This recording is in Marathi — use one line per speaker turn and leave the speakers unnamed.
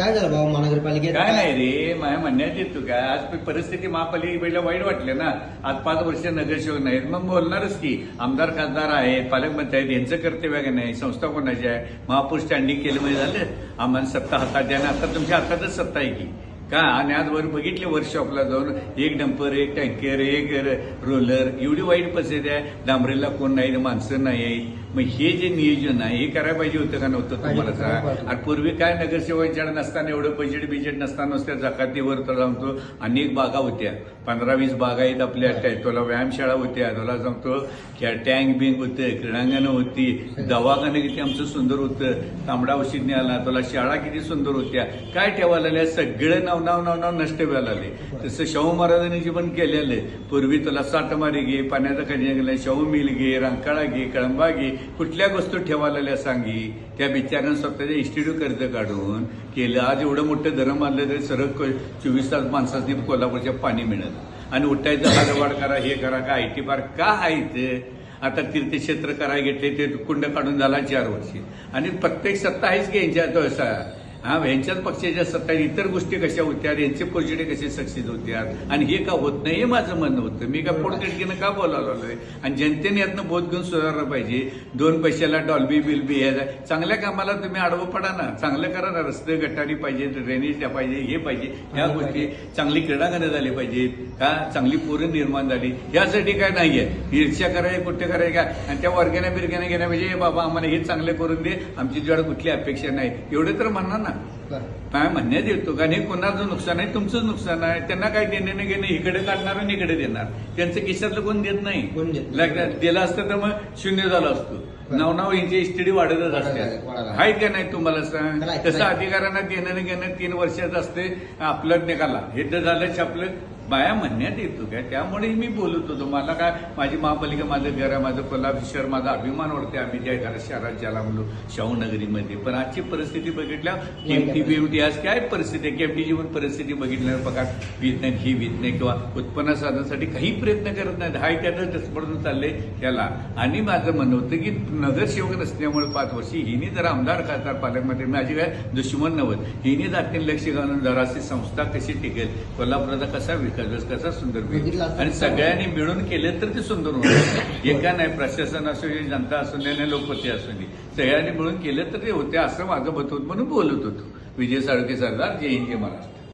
काय झालं भाऊ? महानगरपालिकेत
काय नाही रे माझ्या म्हणण्यात येतो काय आज परिस्थिती महापालिकेला वाईट वाटले ना. आज पाच वर्ष नगरसेवक नाहीत. मग बोलणारच की आमदार खासदार आहेत पालकमंत्री आहेत यांचं कर्तव्य का नाही? संस्था कोणाची आहे? महापौर स्टँडिंग केलं म्हणजे झालं? आम्हाला सत्ता हातात द्या आता तुमच्या हातातच सत्ता आहे की. का? आणि आज वर बघितले वर्कशॉपला जाऊन एक डंपर एक टँकर एक रोलर एवढी वाईट परिस्थिती आहे. डांबरेला कोण नाही माणसं नाही. मग हे जे नियोजन आहे हे करायला पाहिजे होतं का नव्हतं तुम्हाला सांगा आणि पूर्वी काय नगरसेवकांच्याकडे नसताना एवढं बजेट बिजेट नसताना नुसत्या जकातीवर तर सांगतो अनेक बागा होत्या. पंधरा वीस बागा आहेत आपल्या तुला व्यायामशाळा होत्या तुला सांगतो त्या टँक बिंक होतं क्रीडांगणं होती दवाखानं किती आमचं सुंदर होतं तांबडा औषध न्यायला तुला शाळा किती सुंदर होत्या. काय ठेवायला लागल्या? सगळं नाव नाव नाव नाव नष्ट व्हायला लागले. तसं शाहू महाराजांनी जे पण केलेलं पूर्वी तुला साठमारी घे पाण्याचा खजिना गेला शाहू मिल घे रंकाळा घे कळंबा घे कुठल्या वस्तू ठेवालेल्या सांगी? त्या बिचारानं स्वतःच्या इन्स्टिट्यूट कर्ज काढून केलं. आज एवढं मोठं धरण आणलं तरी सरळ चोवीस तास माणसांनी कोल्हापूरच्या पाणी मिळत आणि उठायचं हादवाड करा हे करा का आय टी पार्क का आहे ते? आता तीर्थक्षेत्र करायला घेतले ते कुंड काढून झाला चार वर्षी. आणि प्रत्येक सत्ता आहेच की यांच्या असा हा ह्यांच्याच पक्षाच्या सत्ता इतर गोष्टी कशा होत्या यांचे प्रोजेक्ट कसे सक्सेस होत्या आणि हे का होत नाही हे माझं म्हणणं होतं. मी का पोटकटकीनं का बोलायला आलोय आणि जनतेने यातनं बोध घेऊन सुधारलं पाहिजे. दोन पैशाला डॉल्बी बिलबी हे चांगल्या कामाला तुम्ही आडवं पडा ना. चांगलं करा ना. रस्ते गटारी पाहिजे ड्रेनेज द्या पाहिजे हे पाहिजे. ह्या गोष्टी चांगली क्रीडांगणं झाली पाहिजेत. का चांगली पोरं निर्माण झाली. यासाठी काय नाहीये ईर्ष्या करायची कुठे करायचं काय आणि त्या वर्गाने बिरग्याने घेण्यापाहिजे "ए बाबा आम्हाला हे चांगले करून दे. आमची तुझ्याकडे कुठली अपेक्षा नाही. एवढे तर म्हणणार ना.
না
काय म्हणण्यात येतो कारण हे कोणाचं नुकसान आहे? तुमचंच नुकसान आहे. त्यांना काय देणे नाही घेणे? इकडे काढणार आणि इकडे देणार. त्यांचं खिशातलं कोण देत नाही?
नाही.
दिलं असतं तर मग शून्य झालं असतो. नाव नाव यांची इस्टिडी वाढतच
वाढत
असते.
आहे,
का नाही तुम्हाला सांग?
नाही,
तसं
नाही.
अधिकाऱ्यांना देणं नाही घेणं तीन वर्षाचं असते आपलं निघाला. हे तर झालं छापलं. बाया म्हणण्यात येतो काय? त्यामुळे मी बोलत होतो. मला काय? माझी महापालिका माझं घर आहे माझं कोल्हापूर शहर माझा अभिमान वाटते आम्ही ज्या घरात शहरात ज्याला म्हणलो शाहू नगरीमध्ये पण आजची परिस्थिती बघितल्या केमटी बिमटी आज काय परिस्थिती आहे? केमटीची पण परिस्थिती बघितल्यावर बघा वीत नाही ही वीत नाही किंवा उत्पन्न साधण्यासाठी काही प्रयत्न करत नाहीत. हाय त्यातच डसपडून चालले त्याला आणि माझं म्हणणं होतं की नगरसेवक नसल्यामुळे पाच वर्षी हिने जर आमदार खासदार पालकमंत्री माझी काय दुश्मन नव्हत. हिने जातीने लक्ष घालून जराशी संस्था कशी टिकेल? कोल्हापुराचा कसा विकास कसा सुंदर होईल? आणि सगळ्यांनी मिळून केले तर ते सुंदर होईल. एका नाही प्रशासन असू दे जनता असू दे नाही लोकपती असू दे सगळ्यांनी मिळून केलं तर ते होते असं माझं मत होतं म्हणून बोलत होतो. विजय साळके सरदार जय हिंद जय महाराष्ट्र.